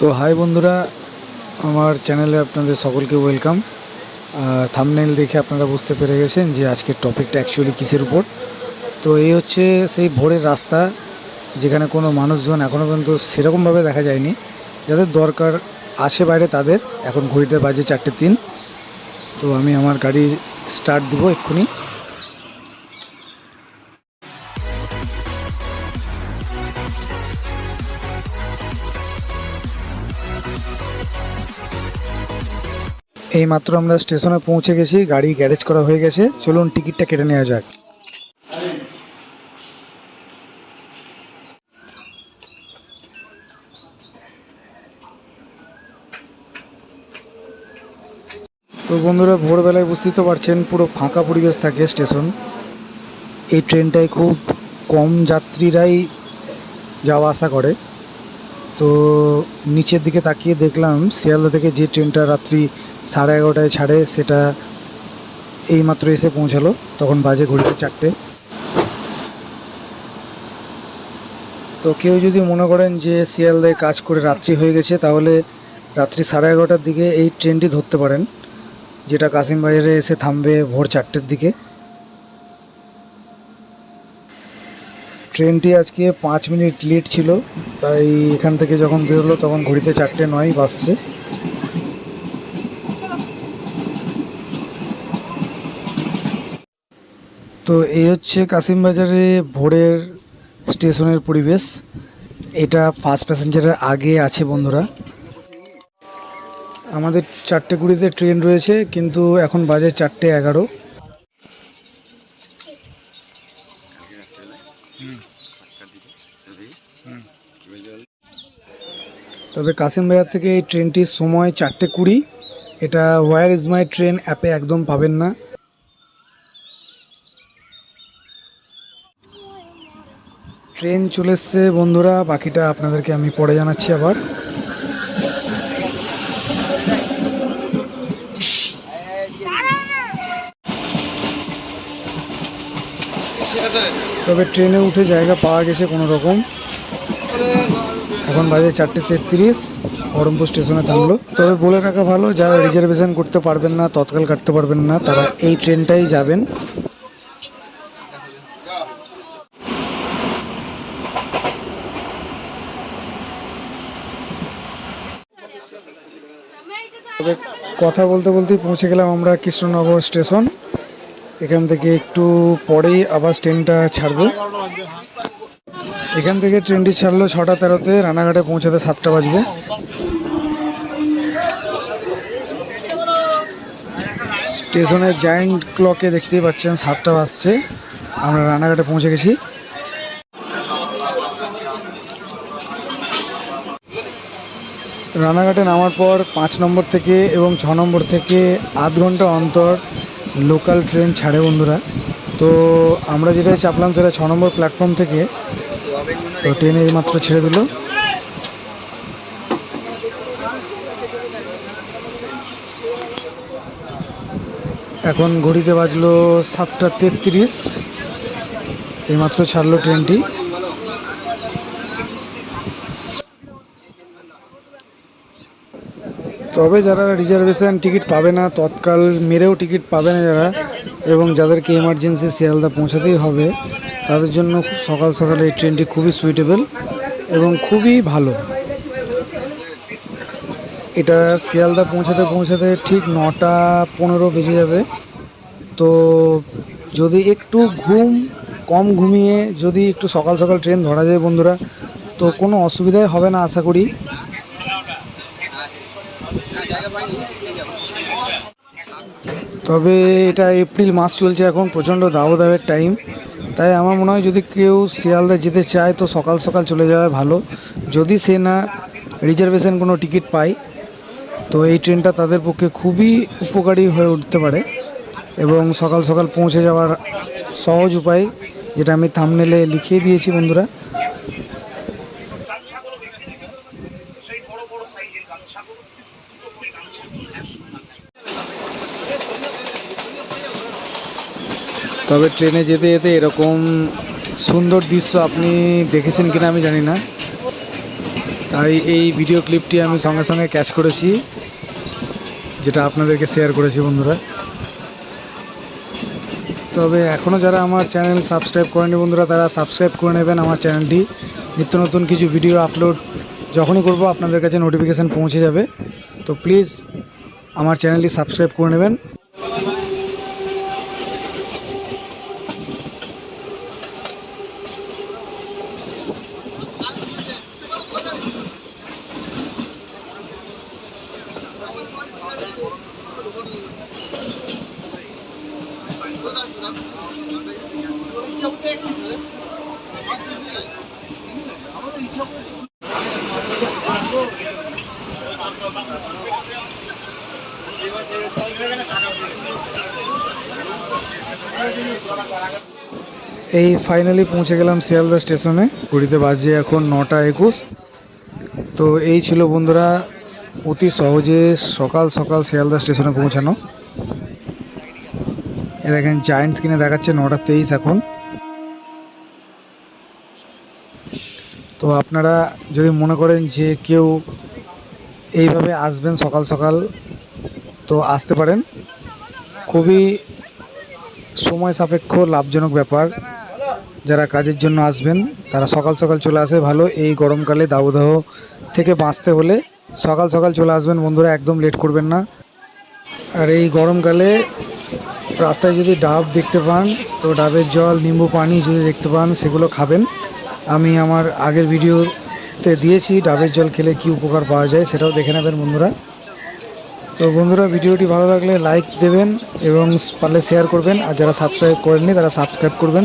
তো হাই বন্ধুরা, আমার চ্যানেলে আপনাদের সকলকে ওয়েলকাম। থামনেল দেখে আপনারা বুঝতে পেরে গেছেন যে আজকের টপিকটা অ্যাকচুয়ালি কিসের উপর। তো এই হচ্ছে সেই ভোরের রাস্তা, যেখানে কোনো মানুষজন এখনও পর্যন্ত সেরকমভাবে দেখা যায়নি। যাদের দরকার আছে বাইরে, তাদের এখন ঘড়িতে বাজে চারটে তিন। তো আমি আমার গাড়ি স্টার্ট দিব এক্ষুনি। এই মাত্র আমরা স্টেশনে পৌঁছে গেছি, গাড়ি গ্যারেজ করা হয়ে গেছে। চলুন টিকিটটা কেটে নেওয়া যাক। তো বন্ধুরা, ভোরবেলায় বুঝতেই তো পারছেন, পুরো ফাঁকা পরিবেশ থাকে স্টেশন। এই ট্রেনটায় খুব কম যাত্রীরাই যাওয়া আসা করে। তো নিচের দিকে তাকিয়ে দেখলাম শিয়ালদা থেকে যে ট্রেনটা রাত্রি সাড়ে এগারোটায় ছাড়ে, সেটা এইমাত্র এসে পৌঁছালো। তখন বাজে ঘড়িতে চারটে। তো কেউ যদি মনে করেন যে শিয়ালদায় কাজ করে রাত্রি হয়ে গেছে, তাহলে রাত্রি সাড়ে এগারোটার দিকে এই ট্রেনটি ধরতে পারেন, যেটা কাশিমবাজারে এসে থামবে ভোর চারটের দিকে। ট্রেনটি আজকে পাঁচ মিনিট লেট ছিল, তাই এখান থেকে যখন বেরোলো তখন ঘড়িতে চারটে নয় বাসছে তো এই হচ্ছে কাশিমবাজারে ভোরের স্টেশনের পরিবেশ। এটা ফার্স্ট প্যাসেঞ্জারের আগে আছে বন্ধুরা। আমাদের চারটে কুড়িতে ট্রেন রয়েছে, কিন্তু এখন বাজে চারটে এগারো। তবে কাশিমবাজার থেকে এই ট্রেনটির সময় চারটে কুড়ি। এটা ওয়ার ইজ মাই ট্রেন অ্যাপে একদম পাবেন না। ট্রেন চলে এসছে বন্ধুরা, বাকিটা আপনাদেরকে আমি পরে জানাচ্ছি আবার। তবে ট্রেনে উঠে জায়গা পাওয়া গেছে কোনো রকম। এখন বাজে চারটে তেত্রিশ, বহরমপুর স্টেশনে থামলো। তবে বলে রাখা ভালো, যারা রিজার্ভেশন করতে পারবেন না, তৎকাল কাটতে পারবেন না, তারা এই ট্রেনটাই যাবেন। তবে কথা বলতে বলতেই পৌঁছে গেলাম আমরা কৃষ্ণনগর স্টেশন। এখান থেকে একটু পরেই আবার ট্রেনটা ছাড়বে। এখান থেকে ট্রেনটি ছাড়লো ছটা তেরোতে, রানাঘাটে পৌঁছাতে সাতটা বাজবে। স্টেশনের জায়েন্ট ক্লকে দেখতেই পাচ্ছেন, সাতটা বাজছে। আমরা রানাঘাটে পৌঁছে গেছি। রানাঘাটে নামার পর পাঁচ নম্বর থেকে এবং ছ নম্বর থেকে আধ ঘণ্টা অন্তর লোকাল ট্রেন ছাড়ে বন্ধুরা। তো আমরা যেটা চাপলাম সেটা ছ নম্বর প্ল্যাটফর্ম থেকে তো ট্রেনে এইমাত্র ছেড়ে দিল। এখন ঘড়িতে বাজলো সাতটা তেত্রিশ। এইমাত্র ছাড়লো ট্রেনটি। তবে যারা রিজার্ভেশন টিকিট পাবে না, তৎকাল মেরেও টিকিট পাবে না যারা, এবং যাদেরকে এমার্জেন্সি শিয়ালদা পৌঁছাতেই হবে তাদের জন্য সকাল সকালে এই ট্রেনটি খুবই সুইটেবল এবং খুবই ভালো। এটা শিয়ালদা পৌঁছাতে পৌঁছাতে ঠিক নটা পনেরো বেজে যাবে। তো যদি একটু ঘুম কম ঘুমিয়ে যদি একটু সকাল সকাল ট্রেন ধরা যায় বন্ধুরা, তো কোনো অসুবিধাই হবে না আশা করি। তবে এটা এপ্রিল মাস চলছে এখন, প্রচণ্ড দাবদাহের টাইম তাই আমার মনে হয় যদি কেউ শিয়ালদা যেতে চায় তো সকাল সকাল চলে যাওয়া ভালো। যদি সে না রিজার্ভেশন কোনো টিকিট পায়, তো এই ট্রেনটা তাদের পক্ষে খুবই উপকারী হয়ে উঠতে পারে এবং সকাল সকাল পৌঁছে যাওয়ার সহজ উপায়, যেটা আমি থামনেলে লিখিয়ে দিয়েছি বন্ধুরা গামছাগুলো দেখে নেবেন সেই বড় বড় সাইজের গামছাগুলো দুটো করে গামছা একশো তবে ট্রেনে যেতে যেতে এরকম সুন্দর দৃশ্য আপনি দেখেছেন কিনা আমি জানি না। তাই এই ভিডিও ক্লিপটি আমি সঙ্গে সঙ্গে ক্যাচ করেছি, যেটা আপনাদেরকে শেয়ার করেছি বন্ধুরা। তবে এখনও যারা আমার চ্যানেল সাবস্ক্রাইব করেনি বন্ধুরা, তারা সাবস্ক্রাইব করে নেবেন আমার চ্যানেলটি নিত্য নতুন কিছু ভিডিও আপলোড যখনই করব, আপনাদের কাছে নোটিফিকেশান পৌঁছে যাবে। তো প্লিজ আমার চ্যানেলটি সাবস্ক্রাইব করে নেবেন। এই ফাইনালি পৌঁছে গেলাম শিয়ালদা স্টেশনে। ঘুরিতে বাজে এখন নটা একুশ। তো এই ছিল বন্ধুরা, অতি সহজে সকাল সকাল শিয়ালদা স্টেশনে পৌঁছানো। দেখেন জায়েন্ট স্ক্রিনে দেখাচ্ছে নটা তেইশ এখন। তো আপনারা যদি মনে করেন যে কেউ এইভাবে আসবেন সকাল সকাল, তো আসতে পারেন। খুবই সময় সাপেক্ষ, লাভজনক ব্যাপার। যারা কাজের জন্য আসবেন, তারা সকাল সকাল চলে আসে ভালো। এই গরমকালে দাবদাহ থেকে বাঁচতে হলে সকাল সকাল চলে আসবেন। বন্ধুরা, একদম লেট করবেন না। আর এই গরমকালে রাস্তায় যদি ডাব দেখতে পান, তো ডাবের জল, নিম্বু পানি যদি দেখতে পান, সেগুলো খাবেন। আমি আমার আগের ভিডিওতে দিয়েছি, ডাবের জল খেলে কি উপকার পাওয়া যায় সেটাও দেখে নেবেন বন্ধুরা। তো বন্ধুরা, ভিডিওটি ভালো লাগলে লাইক দেবেন এবং পারলে শেয়ার করবেন, আর যারা সাবস্ক্রাইব করেননি তারা সাবস্ক্রাইব করবেন।